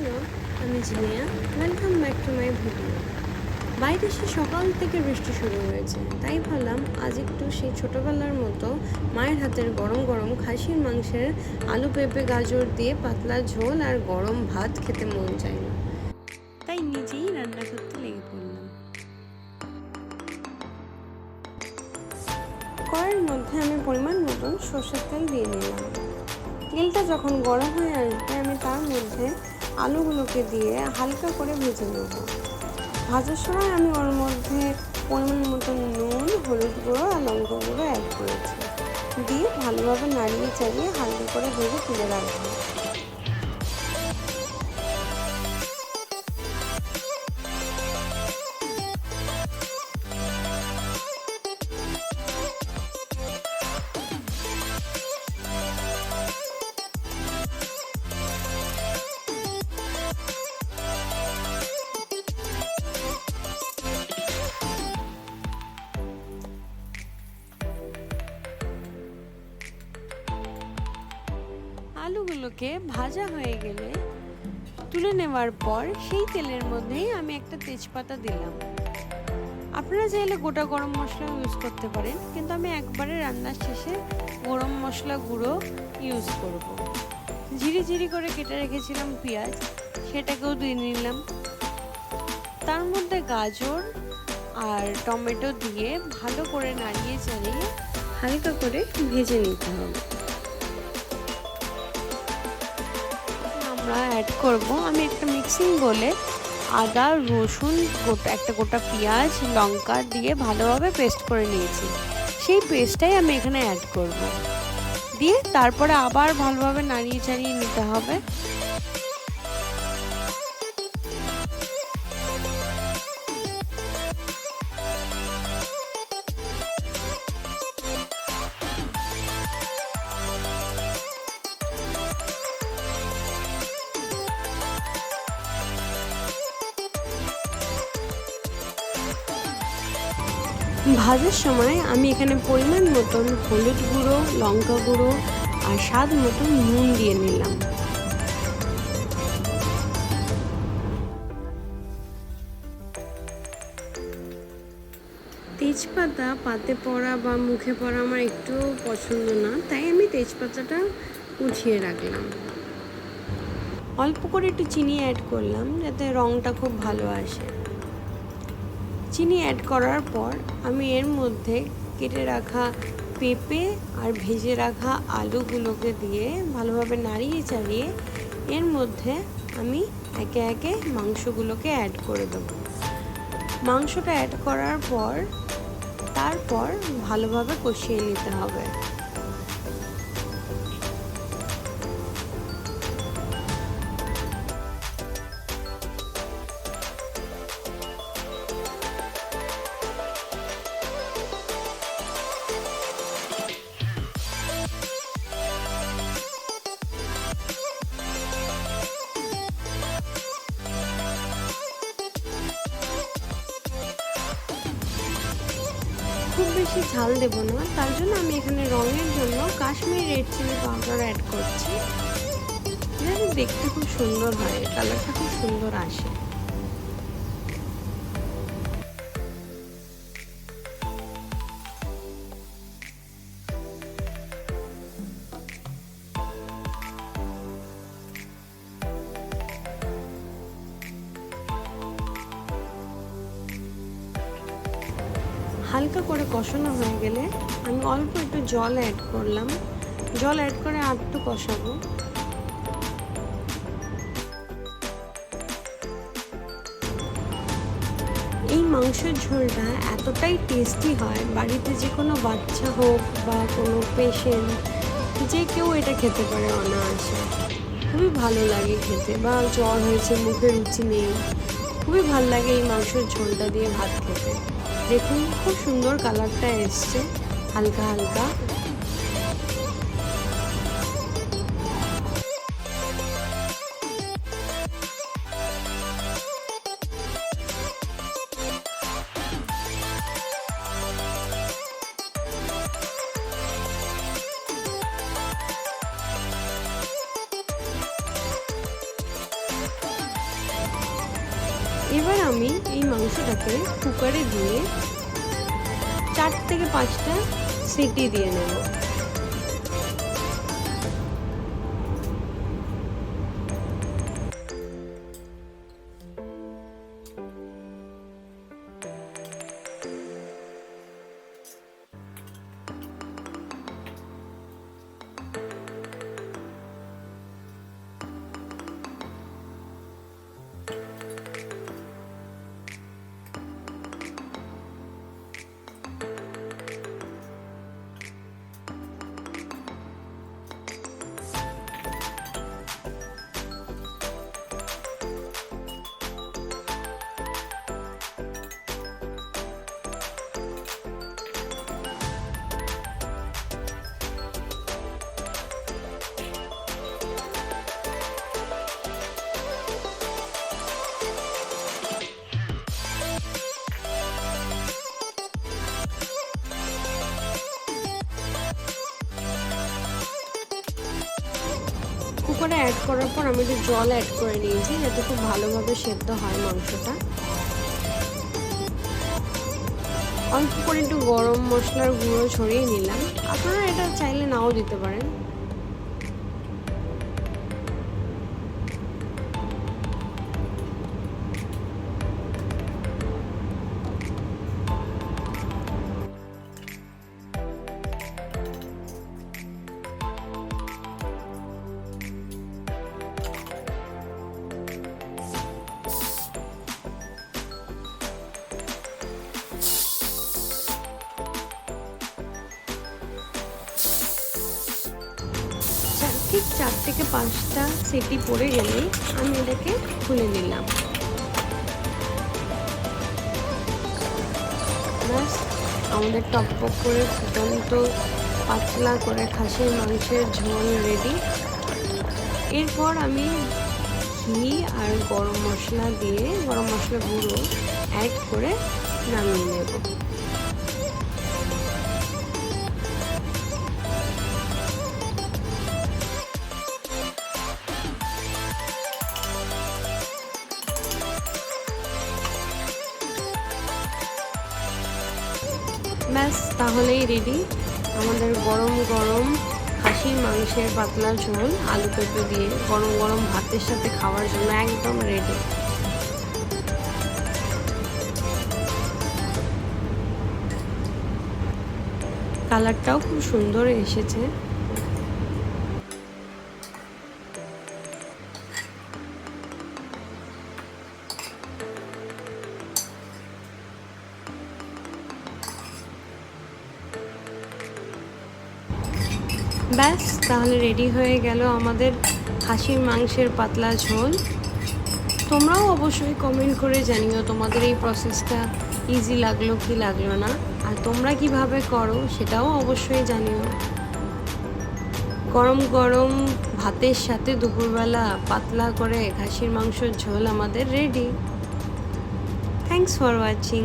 Hello, আমি Zinia. Welcome back to my video বাইরে সে সকাল থেকে বৃষ্টি শুরু হয়েছে। তাই ভাবলাম, আজ একটু সেই ছোটোবেলার মতো মায়ের হাতের গরম গরম খাসির মাংসের আলু, পেঁপে, গাজর দিয়ে পাতলা ঝোল আর গরম ভাত খেতে মন চাইল তাই নিজেই রান্না করতে লেগে পড়লাম। কড়াইয়ের মধ্যে আমি পরিমাণ মতন সর্ষের তেল দিয়ে নিলাম। তেলটা যখন গরম হয়ে আসবে, আমি তার মধ্যে আলুগুলোকে দিয়ে হালকা করে ভেজে নেব। ভাজার সময় আমি ওর মধ্যে পরিমাণ মতো নুন, হলুদ গুঁড়ো আর লঙ্কা গুঁড়ো অ্যাড করেছি। দিয়ে ভালোভাবে নাড়িয়ে চাড়িয়ে হালকা করে ভেজে তুলে রাখব। আলুগুলোকে ভাজা হয়ে গেলে তুলে নেওয়ার পর সেই তেলের মধ্যেই আমি একটা তেজপাতা দিলাম। আপনারা চাইলে গোটা গরম মশলা ইউজ করতে পারেন, কিন্তু আমি একবারে রান্নার শেষে গরম মশলা গুঁড়ো ইউজ করব। ঝিরি ঝিরি করে কেটে রেখেছিলাম পেঁয়াজ, সেটাকেও দিয়ে নিলাম। তার মধ্যে গাজর আর টমেটো দিয়ে ভালো করে নাড়িয়ে চালিয়ে হালকা করে ভেজে নিতে হবে। আমরা অ্যাড করব। আমি একটা মিক্সিং বলে আদা, রসুন, গোটা, একটা গোটা পেঁয়াজ, লঙ্কা দিয়ে ভালোভাবে পেস্ট করে নিয়েছি। সেই পেস্টটাই আমি এখানে অ্যাড করব। দিয়ে তারপরে আবার ভালোভাবে নাড়িয়ে চাড়িয়ে নিতে হবে। ভাজার সময় আমি এখানে পরিমাণ মতন হলুদ গুঁড়ো, লঙ্কা গুঁড়ো আর স্বাদ মতন নুন দিয়ে নিলাম। তেজপাতা পাতে পড়া বা মুখে পড়া আমার একটু পছন্দ না, তাই আমি তেজপাতাটা উঠিয়ে রাখলাম। অল্প করে একটু চিনি অ্যাড করলাম, যাতে রঙটা খুব ভালো আসে। চিনি অ্যাড করার পর আমি এর মধ্যে কেটে রাখা পেঁপে আর ভেজে রাখা আলুগুলোকে দিয়ে ভালোভাবে নাড়িয়ে চাড়িয়ে এর মধ্যে আমি একে একে মাংসগুলোকে অ্যাড করে দেবো। মাংসটা অ্যাড করার পর, তারপর ভালোভাবে কষিয়ে নিতে হবে। বেশি ঝাল দেব না। তার জন্য আমি এখানে রঙের জন্য Kashmir red chili powder add করছি। দেখতে খুব সুন্দর হয় কালারটা খুব সুন্দর আসে। হালকা করে কষানো হয়ে গেলে আমি অল্প একটু জল অ্যাড করলাম। জল অ্যাড করে আর একটু কষাবো। এই মাংসের ঝোলটা এতটাই টেস্টি হয়, বাড়িতে যে কোনো বাচ্চা হোক বা কোনো পেশেন্ট যে কেউ এটা খেতে পারে অনায়াসে। খুবই ভালো লাগে খেতে বা জ্বর হয়েছে, মুখে রুচি নেই। খুবই ভালো লাগে এই মাংসের ঝোলটা দিয়ে ভাত খেতে। দেখুন, খুব সুন্দর কালারটা এসছে, হালকা হালকা। এবার আমি এই মাংসটাকে কুকারে দিয়ে চার থেকে পাঁচটা সিটি দিয়ে নেব। কুকারে অ্যাড করার পর আমি একটু জল অ্যাড করে নিয়েছি, যাতে খুব ভালোভাবে সেদ্ধ হয় মাংসটা। অল্প করে একটু গরম মশলার গুঁড়ো ছড়িয়ে নিলাম। আপনারা এটা চাইলে নাও দিতে পারেন। চার- থেকে পাঁচটা সিটি পড়ে গেলেই আমি এটাকে খুলে নিলাম। ব্যাস, আমাদের টকবক করে ফুটন্ত, পাতলা করে খাসির মাংসের ঝোল রেডি এরপর আমি ঘি আর গরম মশলা দিয়ে, গরম মশলা গুঁড়ো অ্যাড করে নামিয়ে নেব। ব্যাস, তাহলেই রেডি আমাদের গরম গরম খাসির মাংসের পাতলা ঝোল, আলু পেঁপে দিয়ে গরম গরম ভাতের সাথে খাওয়ার জন্য একদম রেডি কালারটাও খুব সুন্দর এসেছে। ব্যাস, তাহলে রেডি হয়ে গেল আমাদের খাসির মাংসের পাতলা ঝোল। তোমরাও অবশ্যই কমেন্ট করে জানিও তোমাদের এই প্রসেসটা ইজি লাগল কি লাগল না। আর তোমরা কীভাবে করো সেটাও অবশ্যই জানিও। গরম গরম ভাতের সাথে দুপুরবেলা পাতলা করে খাসির মাংসের ঝোল আমাদের রেডি থ্যাংকস ফর ওয়াচিং